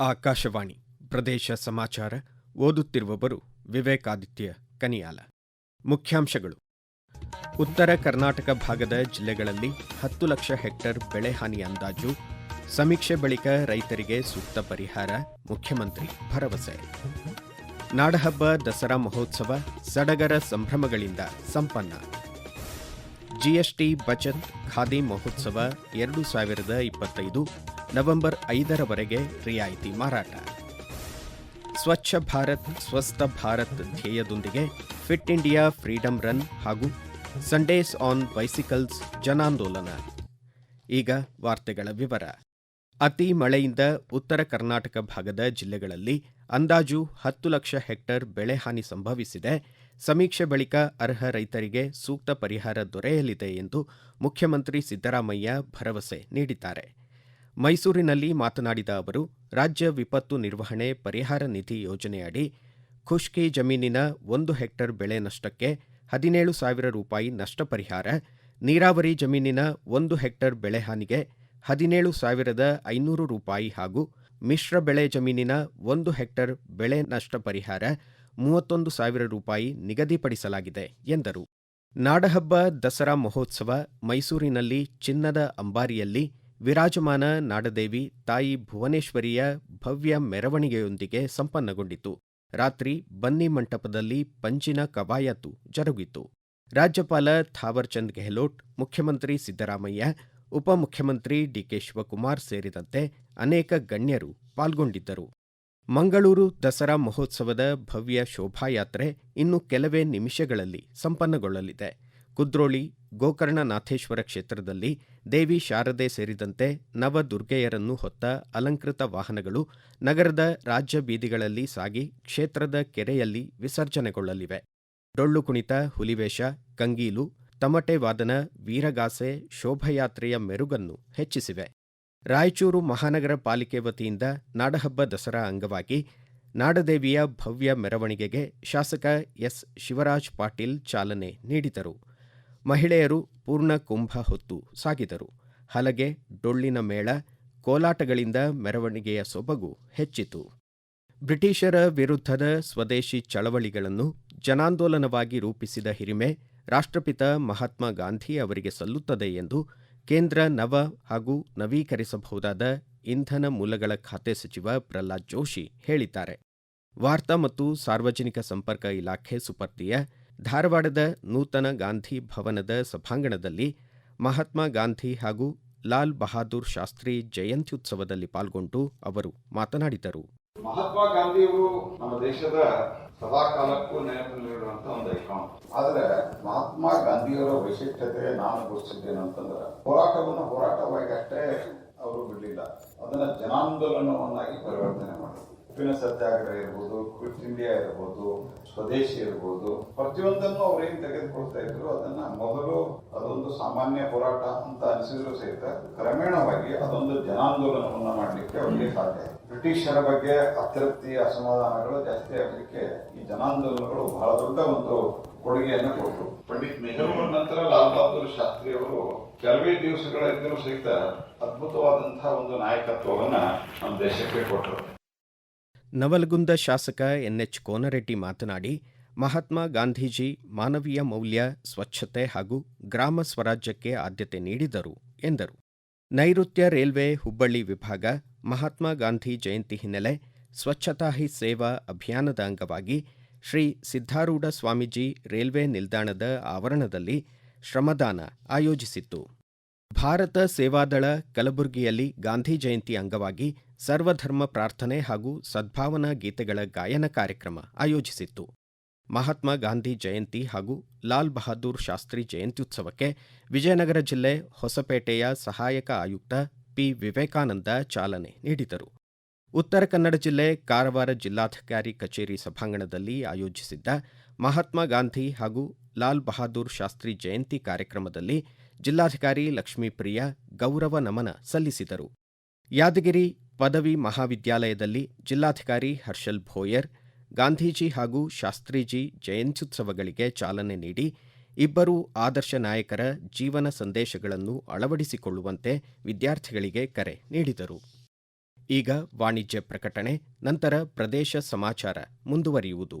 ಆಕಾಶವಾಣಿ ಪ್ರದೇಶ ಸಮಾಚಾರ ಓದುತ್ತಿರುವವರು ವಿವೇಕಾದಿತ್ಯ ಕನಿಯಾಲ. ಮುಖ್ಯಾಂಶಗಳು. ಉತ್ತರ ಕರ್ನಾಟಕ ಭಾಗದ ಜಿಲ್ಲೆಗಳಲ್ಲಿ ಹತ್ತು ಲಕ್ಷ ಹೆಕ್ಟರ್ ಬೆಳೆ ಹಾನಿ ಅಂದಾಜು. ಸಮೀಕ್ಷೆ ಬಳಿಕ ರೈತರಿಗೆ ಸೂಕ್ತ ಪರಿಹಾರ, ಮುಖ್ಯಮಂತ್ರಿ ಭರವಸೆ. ನಾಡಹಬ್ಬ ದಸರಾ ಮಹೋತ್ಸವ ಸಡಗರ ಸಂಭ್ರಮಗಳಿಂದ ಸಂಪನ್ನ. ಜಿಎಸ್ಟಿ ಬಚತ್ ಖಾದಿ ಮಹೋತ್ಸವ ಎರಡು ಸಾವಿರದ ಇಪ್ಪತ್ತೈದು ನವೆಂಬರ್ ಐದರವರೆಗೆ ರಿಯಾಯಿತಿ ಮಾರಾಟ. ಸ್ವಚ್ಛ ಭಾರತ್, ಸ್ವಸ್ಥ ಭಾರತ್ ಧ್ಯೇಯದೊಂದಿಗೆ ಫಿಟ್ ಇಂಡಿಯಾ ಫ್ರೀಡಂ ರನ್ ಹಾಗೂ ಸಂಡೇಸ್ ಆನ್ ಬೈಸಿಕಲ್ಸ್ ಜನಾಂದೋಲನ. ಈಗ ವಾರ್ತೆಗಳ ವಿವರ. ಅತಿ ಮಳೆಯಿಂದ ಉತ್ತರ ಕರ್ನಾಟಕ ಭಾಗದ ಜಿಲ್ಲೆಗಳಲ್ಲಿ ಅಂದಾಜು ಹತ್ತು ಲಕ್ಷ ಹೆಕ್ಟೇರ್ ಬೆಳೆ ಹಾನಿ ಸಂಭವಿಸಿದೆ. ಸಮೀಕ್ಷೆ ಬಳಿಕ ಅರ್ಹ ರೈತರಿಗೆ ಸೂಕ್ತ ಪರಿಹಾರ ದೊರೆಯಲಿದೆ ಎಂದು ಮುಖ್ಯಮಂತ್ರಿ ಸಿದ್ದರಾಮಯ್ಯ ಭರವಸೆ ನೀಡಿದ್ದಾರೆ. ಮೈಸೂರಿನಲ್ಲಿ ಮಾತನಾಡಿದ ಅವರು, ರಾಜ್ಯ ವಿಪತ್ತು ನಿರ್ವಹಣೆ ಪರಿಹಾರ ನಿಧಿ ಯೋಜನೆಯಡಿ ಖುಷ್ಕಿ ಜಮೀನಿನ ಒಂದು ಹೆಕ್ಟೇರ್ ಬೆಳೆ ನಷ್ಟಕ್ಕೆ ಹದಿನೇಳು ಸಾವಿರ ರೂಪಾಯಿ ನಷ್ಟ ಪರಿಹಾರ ನೀರಾವರಿ ಜಮೀನಿನ ಒಂದು ಹೆಕ್ಟರ್ ಬೆಳೆ ಹಾನಿಗೆ ಹದಿನೇಳು ಸಾವಿರದ ಐನೂರು ರೂಪಾಯಿ ಹಾಗೂ ಮಿಶ್ರ ಬೆಳೆ ಜಮೀನಿನ ಒಂದು ಹೆಕ್ಟೇರ್ ಬೆಳೆ ನಷ್ಟ ಪರಿಹಾರ ಮೂವತ್ತೊಂದು ಸಾವಿರ ರೂಪಾಯಿ ನಿಗದಿಪಡಿಸಲಾಗಿದೆ ಎಂದರು. ನಾಡಹಬ್ಬ ದಸರಾ ಮಹೋತ್ಸವ ಮೈಸೂರಿನಲ್ಲಿ ಚಿನ್ನದ ಅಂಬಾರಿಯಲ್ಲಿ ವಿರಾಜಮಾನ ನಾಡದೇವಿ ತಾಯಿ ಭುವನೇಶ್ವರಿಯ ಭವ್ಯ ಮೆರವಣಿಗೆಯೊಂದಿಗೆ ಸಂಪನ್ನಗೊಂಡಿತು. ರಾತ್ರಿ ಬನ್ನಿ ಮಂಟಪದಲ್ಲಿ ಪಂಜಿನ ಕವಾಯತು ಜರುಗಿತು. ರಾಜ್ಯಪಾಲ ಥಾವರ್ಚಂದ್ ಗೆಹ್ಲೋಟ್, ಮುಖ್ಯಮಂತ್ರಿ ಸಿದ್ದರಾಮಯ್ಯ, ಉಪಮುಖ್ಯಮಂತ್ರಿ ಡಿಕೆ ಶಿವಕುಮಾರ್ ಸೇರಿದಂತೆ ಅನೇಕ ಗಣ್ಯರು ಪಾಲ್ಗೊಂಡಿದ್ದರು. ಮಂಗಳೂರು ದಸರಾ ಮಹೋತ್ಸವದ ಭವ್ಯ ಶೋಭಾಯಾತ್ರೆ ಇನ್ನು ಕೆಲವೇ ನಿಮಿಷಗಳಲ್ಲಿ ಸಂಪನ್ನಗೊಳ್ಳಲಿದೆ. ಕುದ್ರೋಳಿ ಗೋಕರ್ಣನಾಥೇಶ್ವರ ಕ್ಷೇತ್ರದಲ್ಲಿ ದೇವಿ ಶಾರದೆ ಸೇರಿದಂತೆ ನವದುರ್ಗೆಯರನ್ನು ಹೊತ್ತ ಅಲಂಕೃತ ವಾಹನಗಳು ನಗರದ ರಾಜ್ಯ ಬೀದಿಗಳಲ್ಲಿ ಸಾಗಿ ಕ್ಷೇತ್ರದ ಕೆರೆಯಲ್ಲಿ ವಿಸರ್ಜನೆಗೊಳ್ಳಲಿವೆ. ಡೊಳ್ಳು ಕುಣಿತ, ಹುಲಿವೇಷ, ಕಂಗೀಲು, ತಮಟೆ ವಾದನ, ವೀರಗಾಸೆ, ಶೋಭಯಾತ್ರೆಯ ಮೆರುಗನ್ನು ಹೆಚ್ಚಿಸಿವೆ. ರಾಯಚೂರು ಮಹಾನಗರ ಪಾಲಿಕೆ ವತಿಯಿಂದ ನಾಡಹಬ್ಬ ದಸರಾ ಅಂಗವಾಗಿ ನಾಡದೇವಿಯ ಭವ್ಯ ಮೆರವಣಿಗೆಗೆ ಶಾಸಕ ಎಸ್. ಶಿವರಾಜ್ ಪಾಟೀಲ್ ಚಾಲನೆ ನೀಡಿದರು. ಮಹಿಳೆಯರು ಪೂರ್ಣ ಕುಂಭ ಹೊತ್ತು ಸಾಗಿದರು. ಹಲಗೆ ಡೊಳ್ಳಿನ ಮೇಳ, ಕೋಲಾಟಗಳಿಂದ ಮೆರವಣಿಗೆಯ ಸೊಬಗು ಹೆಚ್ಚಿತು. ಬ್ರಿಟಿಷರ ವಿರುದ್ಧದ ಸ್ವದೇಶಿ ಚಳವಳಿಗಳನ್ನು ಜನಾಂದೋಲನವಾಗಿ ರೂಪಿಸಿದ ಹಿರಿಮೆ ರಾಷ್ಟ್ರಪಿತ ಮಹಾತ್ಮ ಗಾಂಧಿ ಅವರಿಗೆ ಸಲ್ಲುತ್ತದೆ ಎಂದು ಕೇಂದ್ರ ನವ ಹಾಗೂ ನವೀಕರಿಸಬಹುದಾದ ಇಂಧನ ಮೂಲಗಳ ಖಾತೆ ಸಚಿವ ಪ್ರಹ್ಲಾದ್ ಜೋಶಿ ಹೇಳಿದ್ದಾರೆ. ವಾರ್ತಾ ಮತ್ತು ಸಾರ್ವಜನಿಕ ಸಂಪರ್ಕ ಇಲಾಖೆ ಸುಪರ್ದಿಯ ಧಾರವಾಡದ ನೂತನ ಗಾಂಧಿ ಭವನದ ಸಭಾಂಗಣದಲ್ಲಿ ಮಹಾತ್ಮ ಗಾಂಧಿ ಹಾಗೂ ಲಾಲ್ ಬಹಾದೂರ್ ಶಾಸ್ತ್ರಿ ಜಯಂತ್ಯುತ್ಸವದಲ್ಲಿ ಪಾಲ್ಗೊಂಡು ಅವರು ಮಾತನಾಡಿದರು. ಮಹಾತ್ಮ ಗಾಂಧಿಯವರು ನಮ್ಮ ದೇಶದ ಸದಾ ಕಾಲಕ್ಕೂ ನೆನಪಿನಲ್ಲಿರುವಂತ ಒಂದು ಐಕಾನ್. ಆದ್ರೆ ಮಹಾತ್ಮ ಗಾಂಧಿಯವರ ವೈಶಿಷ್ಟ್ಯತೆ ನಾನು ಗುರುತಿಸಿದ್ದೇನೆ ಅಂತಂದ್ರೆ ಹೋರಾಟವನ್ನು ಹೋರಾಟವಾಗಿ ಅಷ್ಟೇ ಅವರು ಬಿಡಲಿಲ್ಲ. ಅದನ್ನ ಜನಾಂದೋಲನವನ್ನಾಗಿ ಪರಿವರ್ತನೆ ಮಾಡಿದ್ರು. ಉಪ್ಪಿನ ಸತ್ಯಾಗ್ರಹ ಇರ್ಬೋದು ಕ್ವಿಟ್ ಇಂಡಿಯಾ ಇರ್ಬೋದು, ಸ್ವದೇಶಿ ಇರ್ಬೋದು, ಪ್ರತಿಯೊಂದನ್ನು ಅವ್ರು ಏನ್ ತೆಗೆದುಕೊಳ್ತಾ ಇದ್ರು, ಅದನ್ನ ಮೊದಲು ಅದೊಂದು ಸಾಮಾನ್ಯ ಹೋರಾಟ ಅಂತ ಅನಿಸಿದ್ರು ಸಹಿತ ಕ್ರಮೇಣವಾಗಿ ಅದೊಂದು ಜನಾಂದೋಲನವನ್ನ ಮಾಡಲಿಕ್ಕೆ ಅವರಿಗೆ ಸಾಧ್ಯ. ಬ್ರಿಟಿಷರ ಬಗ್ಗೆ ಅತೃಪ್ತಿ, ಅಸಮಾಧಾನಗಳು ಜಾಸ್ತಿ ಆಗಲಿಕ್ಕೆ ಈ ಜನಾಂದೋಲನಗಳು ಬಹಳ ದೊಡ್ಡ ಒಂದು ಕೊಡುಗೆಯನ್ನು ಕೊಟ್ಟರು ಪಂಡಿತ್ ನೆಹರು ನಂತರ ಲಾಲ್ ಬಹದ್ದೂರ್ ಶಾಸ್ತ್ರಿ ಅವರು ಕೆಲವೇ ದಿವಸಗಳಿದ್ದರೂ ಸಹಿತ ಅದ್ಭುತವಾದಂತಹ ಒಂದು ನಾಯಕತ್ವವನ್ನ ನಮ್ಮ ದೇಶಕ್ಕೆ ಕೊಟ್ಟರು ನವಲಗುಂದ ಶಾಸಕ ಎನ್ಎಚ್ ಕೋನರೆಡ್ಡಿ ಮಾತನಾಡಿ, ಮಹಾತ್ಮ ಗಾಂಧೀಜಿ ಮಾನವೀಯ ಮೌಲ್ಯ, ಸ್ವಚ್ಛತೆ ಹಾಗೂ ಗ್ರಾಮ ಸ್ವರಾಜ್ಯಕ್ಕೆ ಆದ್ಯತೆ ನೀಡಿದರು ಎಂದರು. ನೈಋತ್ಯ ರೈಲ್ವೆ ಹುಬ್ಬಳ್ಳಿ ವಿಭಾಗ, ಮಹಾತ್ಮ ಗಾಂಧಿ ಜಯಂತಿ ಹಿನ್ನೆಲೆ ಸ್ವಚ್ಛತಾ ಹಿ ಸೇವಾ ಅಭಿಯಾನದ ಅಂಗವಾಗಿ ಶ್ರೀ ಸಿದ್ಧಾರೂಢ ಸ್ವಾಮೀಜಿ ರೈಲ್ವೆ ನಿಲ್ದಾಣದ ಆವರಣದಲ್ಲಿ ಶ್ರಮದಾನ ಆಯೋಜಿಸಿತ್ತು. ಭಾರತ ಸೇವಾದಳ ಕಲಬುರಗಿಯಲ್ಲಿ ಗಾಂಧಿ ಜಯಂತಿ ಅಂಗವಾಗಿ ಸರ್ವಧರ್ಮ ಪ್ರಾರ್ಥನೆ ಹಾಗೂ ಸದ್ಭಾವನಾ ಗೀತೆಗಳ ಗಾಯನ ಕಾರ್ಯಕ್ರಮ ಆಯೋಜಿಸಿತ್ತು. ಮಹಾತ್ಮ ಗಾಂಧಿ ಜಯಂತಿ ಹಾಗೂ ಲಾಲ್ ಬಹದ್ದೂರ್ ಶಾಸ್ತ್ರಿ ಜಯಂತ್ಯುತ್ಸವಕ್ಕೆ ವಿಜಯನಗರ ಜಿಲ್ಲೆ ಹೊಸಪೇಟೆಯ ಸಹಾಯಕ ಆಯುಕ್ತ ಪಿ. ವಿವೇಕಾನಂದ ಚಾಲನೆ ನೀಡಿದರು. ಉತ್ತರ ಕನ್ನಡ ಜಿಲ್ಲೆ ಕಾರವಾರ ಜಿಲ್ಲಾಧಿಕಾರಿ ಕಚೇರಿ ಸಭಾಂಗಣದಲ್ಲಿ ಆಯೋಜಿಸಿದ್ದ ಮಹಾತ್ಮ ಗಾಂಧಿ ಹಾಗೂ ಲಾಲ್ ಬಹದ್ದೂರ್ ಶಾಸ್ತ್ರಿ ಜಯಂತಿ ಕಾರ್ಯಕ್ರಮದಲ್ಲಿ ಜಿಲ್ಲಾಧಿಕಾರಿ ಲಕ್ಷ್ಮೀಪ್ರಿಯ ಗೌರವ ನಮನ ಸಲ್ಲಿಸಿದರು. ಯಾದಗಿರಿ ಪದವಿ ಮಹಾವಿದ್ಯಾಲಯದಲ್ಲಿ ಜಿಲ್ಲಾಧಿಕಾರಿ ಹರ್ಷಲ್ ಭೋಯರ್, ಗಾಂಧೀಜಿ ಹಾಗೂ ಶಾಸ್ತ್ರೀಜಿ ಜಯಂತ್ಯುತ್ಸವಗಳಿಗೆ ಚಾಲನೆ ನೀಡಿ ಇಬ್ಬರೂ ಆದರ್ಶ ನಾಯಕರ ಜೀವನ ಸಂದೇಶಗಳನ್ನು ಅಳವಡಿಸಿಕೊಳ್ಳುವಂತೆ ವಿದ್ಯಾರ್ಥಿಗಳಿಗೆ ಕರೆ ನೀಡಿದರು. ಈಗ ವಾಣಿಜ್ಯ ಪ್ರಕಟಣೆ, ನಂತರ ಪ್ರದೇಶ ಸಮಾಚಾರ ಮುಂದುವರಿಯುವುದು.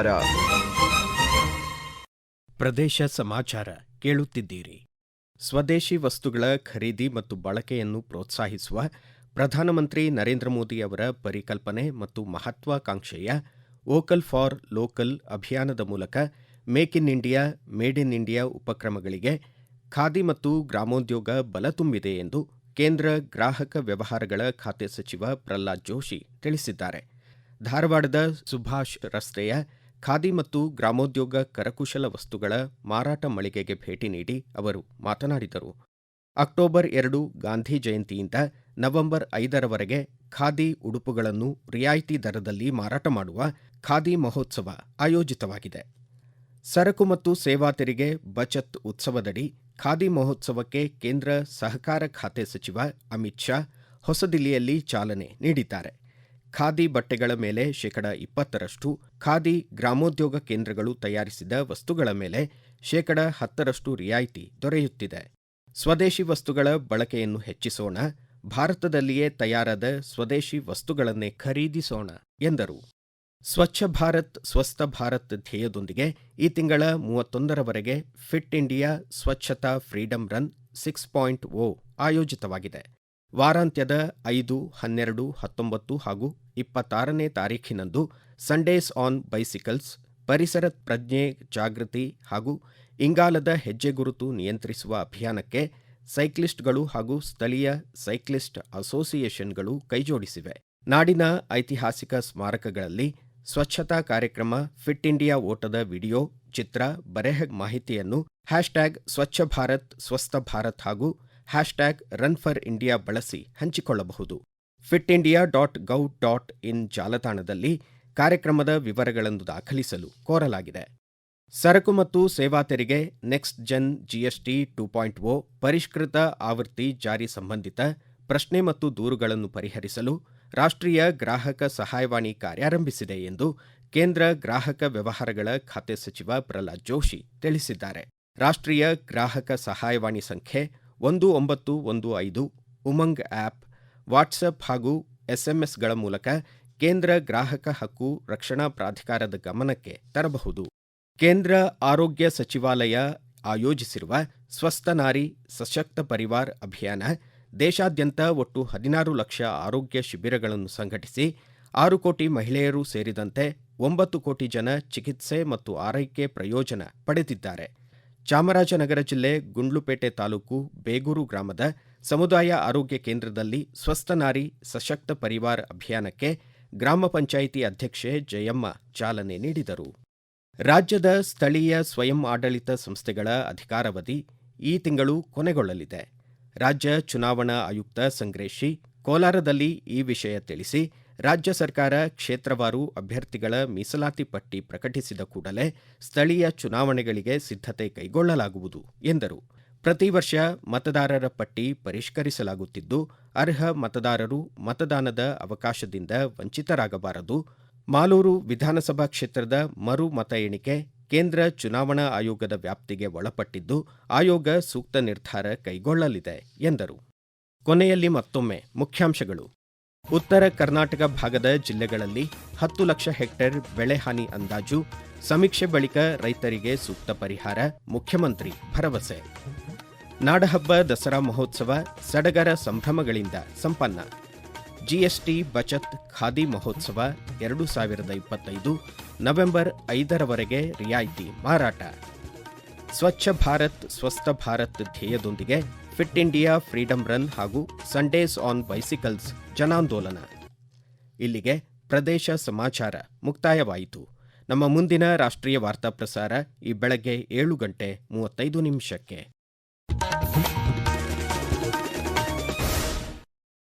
ಪ್ರದೇಶ ಸಮಾಚಾರ ಕೇಳುತ್ತಿದ್ದೀರಿ. ಸ್ವದೇಶಿ ವಸ್ತುಗಳ ಖರೀದಿ ಮತ್ತು ಬಳಕೆಯನ್ನು ಪ್ರೋತ್ಸಾಹಿಸುವ ಪ್ರಧಾನಮಂತ್ರಿ ನರೇಂದ್ರ ಮೋದಿ ಅವರ ಪರಿಕಲ್ಪನೆ ಮತ್ತು ಮಹತ್ವಾಕಾಂಕ್ಷೆಯ ವೋಕಲ್ ಫಾರ್ ಲೋಕಲ್ ಅಭಿಯಾನದ ಮೂಲಕ make in India, made in India ಉಪಕ್ರಮಗಳಿಗೆ khadi ಮತ್ತು ಗ್ರಾಮೋದ್ಯೋಗ ಬಲ ತುಂಬಿದೆ ಎಂದು ಕೇಂದ್ರ ಗ್ರಾಹಕ ವ್ಯವಹಾರಗಳ ಖಾತೆ ಸಚಿವ ಪ್ರಹ್ಲಾದ್ ಜೋಶಿ ತಿಳಿಸಿದ್ದಾರೆ. ಧಾರವಾಡದ ಸುಭಾಷ್ ರಸ್ತೆಯ ಖಾದಿ ಮತ್ತು ಗ್ರಾಮೋದ್ಯೋಗ ಕರಕುಶಲ ವಸ್ತುಗಳ ಮಾರಾಟ ಮಳಿಗೆಗೆ ಭೇಟಿ ನೀಡಿ ಅವರು ಮಾತನಾಡಿದರು. ಅಕ್ಟೋಬರ್ ಎರಡು ಗಾಂಧಿ ಜಯಂತಿಯಿಂದ ನವೆಂಬರ್ ಐದರವರೆಗೆ ಖಾದಿ ಉಡುಪುಗಳನ್ನು ರಿಯಾಯಿತಿ ದರದಲ್ಲಿ ಮಾರಾಟ ಮಾಡುವ ಖಾದಿ ಮಹೋತ್ಸವ ಆಯೋಜಿತವಾಗಿದೆ. ಸರಕು ಮತ್ತು ಸೇವಾ ತೆರಿಗೆ ಬಚತ್ ಉತ್ಸವದಡಿ ಖಾದಿ ಮಹೋತ್ಸವಕ್ಕೆ ಕೇಂದ್ರ ಸಹಕಾರ ಖಾತೆ ಸಚಿವ ಅಮಿತ್ ಶಾ ಹೊಸದಿಲ್ಲಿಯಲ್ಲಿ ಚಾಲನೆ ನೀಡಿದ್ದಾರೆ. ಖಾದಿ ಬಟ್ಟೆಗಳ ಮೇಲೆ ಶೇಕಡ ಇಪ್ಪತ್ತರಷ್ಟು, ಖಾದಿ ಗ್ರಾಮೋದ್ಯೋಗ ಕೇಂದ್ರಗಳು ತಯಾರಿಸಿದ ವಸ್ತುಗಳ ಮೇಲೆ ಶೇಕಡ ಹತ್ತರಷ್ಟು ರಿಯಾಯಿತಿ ದೊರೆಯುತ್ತಿದೆ. ಸ್ವದೇಶಿ ವಸ್ತುಗಳ ಬಳಕೆಯನ್ನು ಹೆಚ್ಚಿಸೋಣ, ಭಾರತದಲ್ಲಿಯೇ ತಯಾರಾದ ಸ್ವದೇಶಿ ವಸ್ತುಗಳನ್ನೇ ಖರೀದಿಸೋಣ, ಎಂದರು. ಸ್ವಚ್ಛ ಭಾರತ್, ಸ್ವಸ್ಥ ಭಾರತ್ ಧ್ಯೇಯದೊಂದಿಗೆ ಈ ತಿಂಗಳ ಮೂವತ್ತೊಂದರವರೆಗೆ ಫಿಟ್ ಇಂಡಿಯಾ ಸ್ವಚ್ಛತಾ Freedom Run six point O ಆಯೋಜಿತವಾಗಿದೆ. ವಾರಾಂತ್ಯದ ಐದು, ಹನ್ನೆರಡು, ಹತ್ತೊಂಬತ್ತು ಹಾಗೂ ಇಪ್ಪತ್ತಾರನೇ ತಾರೀಖಿನಂದು ಸಂಡೇಸ್ ಆನ್ ಬೈಸಿಕಲ್ಸ್ ಪರಿಸರ ಪ್ರಜ್ಞೆ, ಜಾಗೃತಿ ಹಾಗೂ ಇಂಗಾಲದ ಹೆಜ್ಜೆಗುರುತು ನಿಯಂತ್ರಿಸುವ ಅಭಿಯಾನಕ್ಕೆ ಸೈಕ್ಲಿಸ್ಟ್ಗಳು ಹಾಗೂ ಸ್ಥಳೀಯ ಸೈಕ್ಲಿಸ್ಟ್ ಅಸೋಸಿಯೇಷನ್ಗಳು ಕೈಜೋಡಿಸಿವೆ. ನಾಡಿನ ಐತಿಹಾಸಿಕ ಸ್ಮಾರಕಗಳಲ್ಲಿ ಸ್ವಚ್ಛತಾ ಕಾರ್ಯಕ್ರಮ, ಫಿಟ್ ಇಂಡಿಯಾ ಓಟದ ವಿಡಿಯೋ, ಚಿತ್ರ, ಬರೆಹ ಮಾಹಿತಿಯನ್ನು ಹ್ಯಾಶ್ಟ್ಯಾಗ್ ಸ್ವಚ್ಛ ಭಾರತ್, ಸ್ವಸ್ಥ ಭಾರತ್ ಹಾಗೂ ಹ್ಯಾಶ್ಟ್ಯಾಗ್ ರನ್ ಫಾರ್ ಇಂಡಿಯಾ ಬಳಸಿ ಹಂಚಿಕೊಳ್ಳಬಹುದು. Fit India dot gov dot in ಜಾಲತಾಣದಲ್ಲಿ ಕಾರ್ಯಕ್ರಮದ ವಿವರಗಳನ್ನು ದಾಖಲಿಸಲು ಕೋರಲಾಗಿದೆ. ಸರಕು ಮತ್ತು ಸೇವಾ ತೆರಿಗೆ next gen GST two point O ಪರಿಷ್ಕೃತ ಆವೃತ್ತಿ ಜಾರಿ ಸಂಬಂಧಿತ ಪ್ರಶ್ನೆ ಮತ್ತು ದೂರುಗಳನ್ನು ಪರಿಹರಿಸಲು ರಾಷ್ಟ್ರೀಯ ಗ್ರಾಹಕ ಸಹಾಯವಾಣಿ ಕಾರ್ಯಾರಂಭಿಸಿದೆ ಎಂದು ಕೇಂದ್ರ ಗ್ರಾಹಕ ವ್ಯವಹಾರಗಳ ಖಾತೆ ಸಚಿವ ಪ್ರಹ್ಲಾದ್ ಜೋಶಿ ತಿಳಿಸಿದ್ದಾರೆ. ರಾಷ್ಟ್ರೀಯ ಗ್ರಾಹಕ ಸಹಾಯವಾಣಿ ಸಂಖ್ಯೆ ಒಂದು ಒಂಬತ್ತು ಒಂದು ಐದು ಉಮಂಗ್ ಆಪ್, ವಾಟ್ಸಪ್ ಹಾಗೂ ಎಸ್ಎಂಎಸ್ಗಳ ಮೂಲಕ ಕೇಂದ್ರ ಗ್ರಾಹಕ ಹಕ್ಕು ರಕ್ಷಣಾ ಪ್ರಾಧಿಕಾರದ ಗಮನಕ್ಕೆ ತರಬಹುದು. ಕೇಂದ್ರ ಆರೋಗ್ಯ ಸಚಿವಾಲಯ ಆಯೋಜಿಸಿರುವ ಸ್ವಸ್ಥ ನಾರಿ ಸಶಕ್ತ ಪರಿವಾರ್ ಅಭಿಯಾನ ದೇಶಾದ್ಯಂತ ಒಟ್ಟು ಹದಿನಾರು ಲಕ್ಷ ಆರೋಗ್ಯ ಶಿಬಿರಗಳನ್ನು ಸಂಘಟಿಸಿ, ಆರು ಕೋಟಿ ಮಹಿಳೆಯರು ಸೇರಿದಂತೆ ಒಂಬತ್ತು ಕೋಟಿ ಜನ ಚಿಕಿತ್ಸೆ ಮತ್ತು ಆರೈಕೆ ಪ್ರಯೋಜನ ಪಡೆದಿದ್ದಾರೆ. ಚಾಮರಾಜನಗರ ಜಿಲ್ಲೆ ಗುಂಡ್ಲುಪೇಟೆ ತಾಲೂಕು ಬೇಗೂರು ಗ್ರಾಮದ ಸಮುದಾಯ ಆರೋಗ್ಯ ಕೇಂದ್ರದಲ್ಲಿ ಸ್ವಸ್ಥ ನಾರಿ ಸಶಕ್ತ ಪರಿವಾರ್ ಅಭಿಯಾನಕ್ಕೆ ಗ್ರಾಮ ಪಂಚಾಯಿತಿ ಅಧ್ಯಕ್ಷೆ ಜಯಮ್ಮ ಚಾಲನೆ ನೀಡಿದರು. ರಾಜ್ಯದ ಸ್ಥಳೀಯ ಸ್ವಯಂ ಆಡಳಿತ ಸಂಸ್ಥೆಗಳ ಅಧಿಕಾರಾವಧಿ ಈ ತಿಂಗಳು ಕೊನೆಗೊಳ್ಳಲಿದೆ. ರಾಜ್ಯ ಚುನಾವಣಾ ಆಯುಕ್ತ ಸಂಗ್ರೇಶಿ ಕೋಲಾರದಲ್ಲಿ ಈ ವಿಷಯ ತಿಳಿಸಿ ರಾಜ್ಯ ಸರ್ಕಾರ ಕ್ಷೇತ್ರವಾರು ಅಭ್ಯರ್ಥಿಗಳ ಮೀಸಲಾತಿ ಪಟ್ಟಿ ಪ್ರಕಟಿಸಿದ ಕೂಡಲೇ ಸ್ಥಳೀಯ ಚುನಾವಣೆಗಳಿಗೆ ಸಿದ್ಧತೆ ಕೈಗೊಳ್ಳಲಾಗುವುದು ಎಂದರು. ಪ್ರತಿ ವರ್ಷ ಮತದಾರರ ಪಟ್ಟಿ ಪರಿಷ್ಕರಿಸಲಾಗುತ್ತಿದ್ದು, ಅರ್ಹ ಮತದಾರರು ಮತದಾನದ ಅವಕಾಶದಿಂದ ವಂಚಿತರಾಗಬಾರದು. ಮಾಲೂರು ವಿಧಾನಸಭಾ ಕ್ಷೇತ್ರದ ಮರು ಮತ ಎಣಿಕೆ ಕೇಂದ್ರ ಚುನಾವಣಾ ಆಯೋಗದ ವ್ಯಾಪ್ತಿಗೆ ಒಳಪಟ್ಟಿದ್ದು, ಆಯೋಗ ಸೂಕ್ತ ನಿರ್ಧಾರ ಕೈಗೊಳ್ಳಲಿದೆ ಎಂದರು. ಕೊನೆಯಲ್ಲಿ ಮತ್ತೊಮ್ಮೆ ಮುಖ್ಯಾಂಶಗಳು. ಉತ್ತರ ಕರ್ನಾಟಕ ಭಾಗದ ಜಿಲ್ಲೆಗಳಲ್ಲಿ ಹತ್ತು ಲಕ್ಷ ಹೆಕ್ಟೇರ್ ಬೆಳೆ ಹಾನಿ ಅಂದಾಜು. ಸಮೀಕ್ಷೆ ಬಳಿಕ ರೈತರಿಗೆ ಸೂಕ್ತ ಪರಿಹಾರ, ಮುಖ್ಯಮಂತ್ರಿ ಭರವಸೆ. ನಾಡಹಬ್ಬ ದಸರಾ ಮಹೋತ್ಸವ ಸಡಗರ ಸಂಭ್ರಮಗಳಿಂದ ಸಂಪನ್ನ. ಜಿಎಸ್ಟಿ ಬಚತ್ ಖಾದಿ ಮಹೋತ್ಸವ ಎರಡು ಸಾವಿರದ ಇಪ್ಪತ್ತೈದು, ನವೆಂಬರ್ ಐದರವರೆಗೆ ರಿಯಾಯಿತಿ ಮಾರಾಟ. ಸ್ವಚ್ಛ ಭಾರತ್, ಸ್ವಸ್ಥ ಭಾರತ್ ಧ್ಯೇಯದೊಂದಿಗೆ ಫಿಟ್ ಇಂಡಿಯಾ ಫ್ರೀಡಂ ರನ್ ಹಾಗೂ ಸಂಡೇಸ್ ಆನ್ ಬೈಸಿಕಲ್ಸ್ ಜನಾಂದೋಲನ. ಇಲ್ಲಿಗೆ ಪ್ರದೇಶ ಸಮಾಚಾರ ಮುಕ್ತಾಯವಾಯಿತು. ನಮ್ಮ ಮುಂದಿನ ರಾಷ್ಟ್ರೀಯ ವಾರ್ತಾ ಪ್ರಸಾರ ಈ ಬೆಳಗ್ಗೆ ಏಳು ಗಂಟೆ ಮೂವತ್ತೈದು ನಿಮಿಷಕ್ಕೆ.